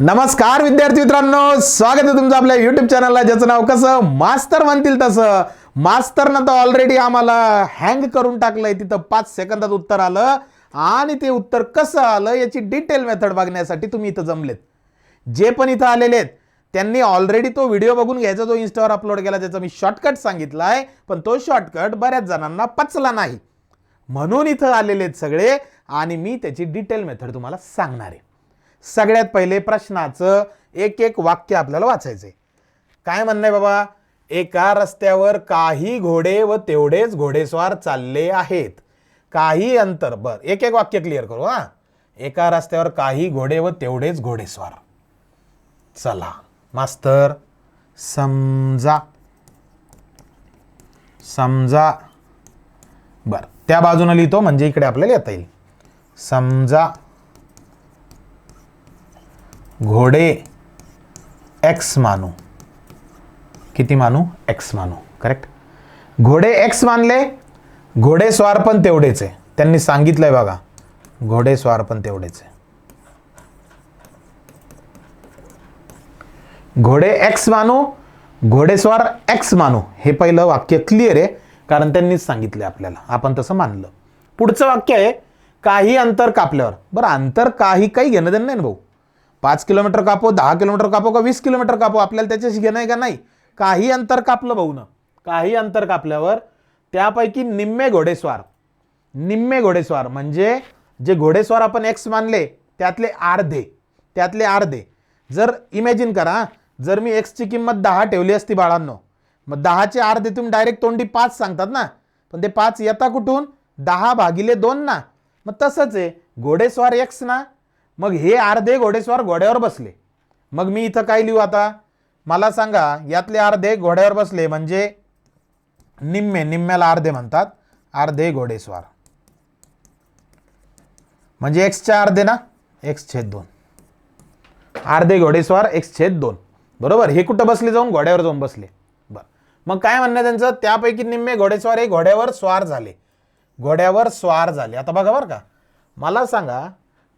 नमस्कार विद्यार्थी मित्रांनो. स्वागत आहे तुमचं आपल्या युट्यूब चॅनलला ज्याचं नाव कसं? मास्तर म्हणतील तसं. मास्तरनं तर ऑलरेडी आम्हाला हँग करून टाकलंय. तिथं पाच सेकंदात उत्तर आलं. आणि ते उत्तर कसं आलं याची डिटेल मेथड बघण्यासाठी तुम्ही इथं जमलेत. जे पण इथं आलेले आहेत त्यांनी ऑलरेडी तो व्हिडिओ बघून घ्यायचा जो इन्स्टावर अपलोड केला त्याचा मी शॉर्टकट सांगितलाय. पण तो शॉर्टकट बऱ्याच जणांना पचला नाही. म्हणून इथं आलेले आहेत सगळे. आणि मी त्याची डिटेल मेथड तुम्हाला सांगणार आहे. सगळ्यात पहिले प्रश्नाचं एक एक वाक्य आपल्याला वाचायचंय. काय म्हणणं आहे बाबा? एका रस्त्यावर काही घोडे व तेवढेच घोडेस्वार चालले आहेत. काही अंतर बर एक एक वाक्य क्लिअर करू हा? एका रस्त्यावर काही घोडे व तेवढेच घोडेस्वार. चला मास्तर समजा. समजा. बर त्या बाजूनं लिहितो म्हणजे इकडे आपल्याला येता येईल. समजा. घोडे एक्स मानू. किती मानू? एक्स मानू. करेक्ट घोडे एक्स मानले घोडेस्वार पण तेवढेच आहे. त्यांनी सांगितलंय बघा घोडेस्वार पण तेवढेच आहे. घोडे एक्स मानू घोडेस्वार एक्स मानू. हे पहिलं वाक्य क्लिअर आहे कारण त्यांनीच सांगितलंय आपल्याला. आपण तसं मानलं. पुढचं वाक्य आहे काही अंतर कापल्यावर. बरं अंतर काही काही घेणं देणं नाही ना भाऊ. पाच किलोमीटर कापो दहा किलोमीटर कापो का वीस किलोमीटर कापो? आपल्याला त्याच्याशी घेणं आहे का नाही? काही अंतर कापलं भाऊनं. काही अंतर कापल्यावर त्यापैकी निम्मे घोडेस्वार. निम्मे घोडेस्वार म्हणजे जे घोडेस्वार आपण एक्स मानले त्यातले अर्धे. त्यातले अर्धे. जर इमॅजिन करा जर मी एक्सची किंमत दहा ठेवली असती बाळांनो मग दहाचे अर्धे तुम्ही डायरेक्ट तोंडी पाच सांगतात ना? पण ते पाच येता कुठून? दहा भागिले दोन ना. मग तसंच आहे. घोडेस्वार एक्स ना मग हे अर्धे घोडेस्वार घोड्यावर बसले. मग मी इथं काय लिहू आता? मला सांगा यातले अर्धे घोड्यावर बसले म्हणजे निम्मे निम्म्याला अर्धे म्हणतात अर्धे घोडेस्वार. म्हणजे एक्सचे अर्धे ना? एक्स छेद दोन. अर्धे घोडेस्वार एक्स छेद दोन. बरोबर? हे कुठं बसले जाऊन? घोड्यावर जाऊन बसले. बर. मग काय म्हणणं आहे त्यांचं? त्यापैकी निम्मे घोडेस्वार हे घोड्यावर स्वार झाले. घोड्यावर स्वार झाले. आता बघा बरं का. मला सांगा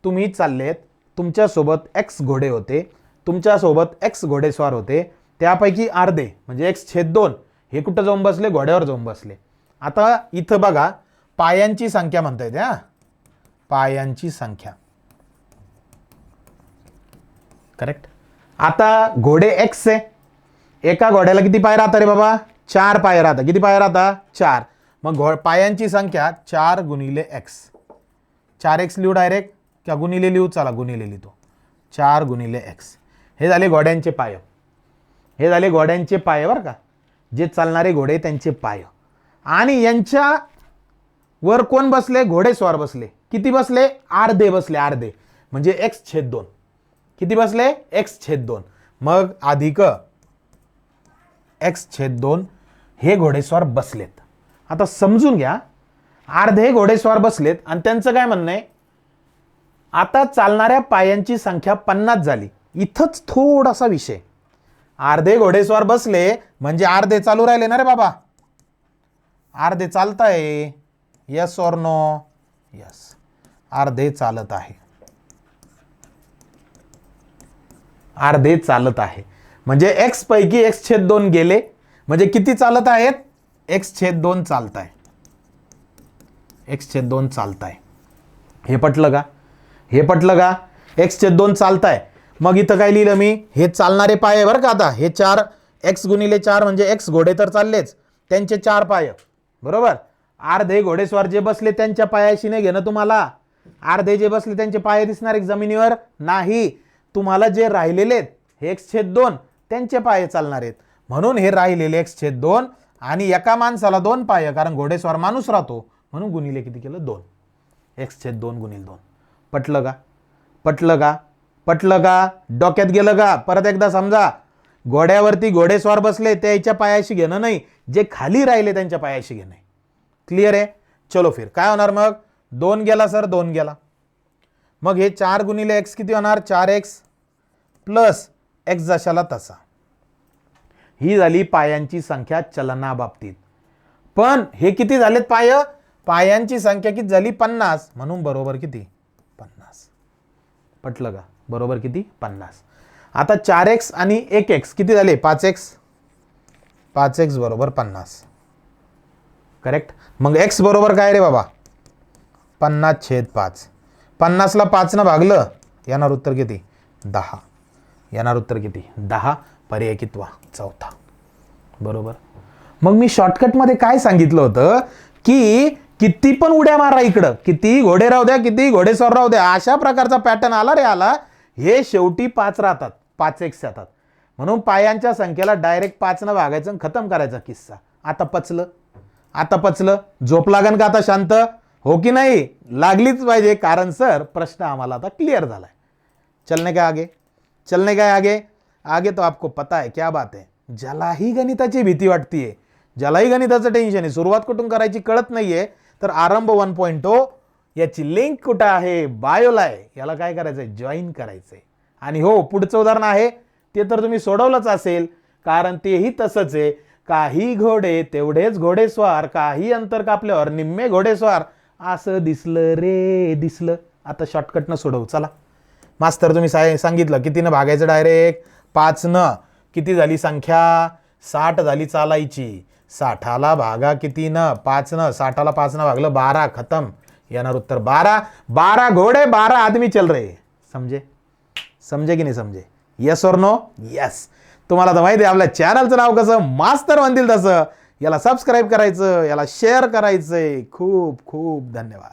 तुम्ही चाललेत तुमच्यासोबत एक्स घोडे होते तुमच्यासोबत एक्स घोडेस्वार होते त्यापैकी अर्धे म्हणजे एक्स छेद दोन हे कुठं जाऊन बसले? घोड्यावर जाऊन बसले. आता इथं बघा पायांची संख्या म्हणता येते हा? पायांची संख्या. करेक्ट आता घोडे एक्स आहे. एका घोड्याला किती पाय राहता रे बाबा? चार पाय राहता किती पाय राहता? चार. मग घो पायांची संख्या चार गुणिले एक्स चार एक्स लिहू डायरेक्ट चा गुणिले लिहू चला गुणिले लिहितो चार गुणिले एक्स हे झाले घोड्यांचे पाय. हे झाले घोड्यांचे पाय बरं का. जे चालणारे घोडे त्यांचे पाय. आणि यांच्या वर कोण बसले? घोडेस्वार बसले. किती बसले? अर्धे बसले अर्धे. म्हणजे एक्स छेद दोन. किती बसले? एक्स छेद दोन. मग अधिक एक्स छेद दोन हे घोडेस्वार बसलेत. आता समजून घ्या. अर्धे घोडेस्वार बसलेत आणि त्यांचं काय म्हणणं आहे? आता चालणाऱ्या पायांची संख्या पन्नास झाली. इथंच थोडासा विषय. अर्धे घोडेस्वार बसले म्हणजे अर्धे चालू राहिले ना रे बाबा. अर्धे चालत आहे यस ऑर नो यस अर्धे चालत आहे. अर्धे चालत आहे. म्हणजे एक्स पैकी एक्स छेद दोन गेले. म्हणजे किती चालत आहेत? एक्स छेद दोन चालत आहे एक्स छेद दोन चालत आहे हे पटलं का? हे पटलं का? एक्स छेद दोन चालत आहे मग इथं काय लिहिलं मी? हे चालणारे पाय आहे बरं का आता. हे चार एक्स गुणिले चार म्हणजे एक्स घोडे तर चाललेच. त्यांचे चार पाय. बरोबर? अर्धे घोडेस्वार जे बसले त्यांच्या पायाशी नाही घेणं तुम्हाला. अर्धे जे बसले त्यांचे पाय दिसणार एक जमिनीवर? नाही. तुम्हाला जे राहिलेले आहेत हे एक्स छेद दोन त्यांचे पाय चालणार आहेत. म्हणून हे राहिलेले एक्स छेद दोन आणि एका माणसाला दोन पाय कारण घोडेस्वार माणूस राहतो. म्हणून गुणिले किती केलं? दोन. एक्स छेद दोन गुणिले दोन. पटलं का? पटलं का? पटलं का? डोक्यात गेलं का? परत एकदा समजा. घोड्यावरती घोडेस्वार बसले त्याच्या पायाशी घेणं नाही. जे खाली राहिले त्यांच्या पायाशी घेणं क्लिअर आहे? चलो फिर. काय होणार मग? दोन गेला सर दोन गेला. मग हे चार गुणिले एक्स किती होणार? चार एक्स प्लस एक्स जशाला तसा. ही झाली पायांची संख्या चलनाबाबतीत. पण हे किती झालेत पाय? पायांची संख्या किती झाली? पन्नास. म्हणून बरोबर किती? पटलं का? बरोबर किती? पन्नास. आता चार एक्स आणि एक एक्स किती झाले? पाच एक्स पाच एक्स बरोबर पन्नास. करेक्ट मग एक्स बरोबर काय रे बाबा? पन्नास छेद पाच. पन्नासला पाचनं भागलं येणार उत्तर किती? दहा. येणार उत्तर किती? दहा. पर्याय कितवा चौथा. बरोबर? मग मी शॉर्टकटमध्ये काय सांगितलं होतं? की किती पण उड्या मारा इकडं. किती घोडे राहू द्या किती घोडेस्वार राहू द्या अशा प्रकारचा पॅटर्न आला रे आला हे शेवटी पाच राहतात पाच एक जातात म्हणून पायांच्या संख्येला डायरेक्ट पाचनं भागायचं आणि खतम करायचा किस्सा. आता पचलं. आता पचलं. झोप लागन का आता शांत? हो की नाही? लागलीच पाहिजे. कारण सर प्रश्न आम्हाला आता क्लिअर झालाय. चलने काय आगे? चलने काय आगे? आगे तो आपको पता है क्या बात है. ज्यालाही गणिताची भीती वाटतीये ज्यालाही गणिताचं टेन्शन आहे सुरुवात कुठून करायची कळत नाहीये तर आरंभ वन पॉईंट ओ oh याची लिंक कुठं आहे? बायोला आहे. याला काय करायचं आहे जॉईन करायचं आहे आणि हो पुढचं उदाहरण आहे. ते तर तुम्ही सोडवलंच असेल. कारण तेही तसंच आहे. काही घोडे तेवढेच घोडेस्वार काही अंतर कापल्यावर निम्मे घोडेस्वार. असं दिसलं रे दिसलं. आता शॉर्टकटनं सोडवू. चला. मास्तर तुम्ही साय सांगितलं. कितीनं भागायचं? डायरेक्ट पाचनं. किती झाली संख्या? साठ झाली चालायची. साठाला भागा कितीनं पाचनं साठाला पाचनं भागलं बारा खतम. येणार उत्तर बारा. बारा घोडे बारा आदमी चल रहे समजे? समजे की नाही समजे? येस और नो येस तुम्हाला तर माहिती आहे आपल्या चॅनलचं नाव कसं? मास्तर म्हणतील तसं. याला सबस्क्राईब करायचं याला शेअर करायचं खूप खूप धन्यवाद.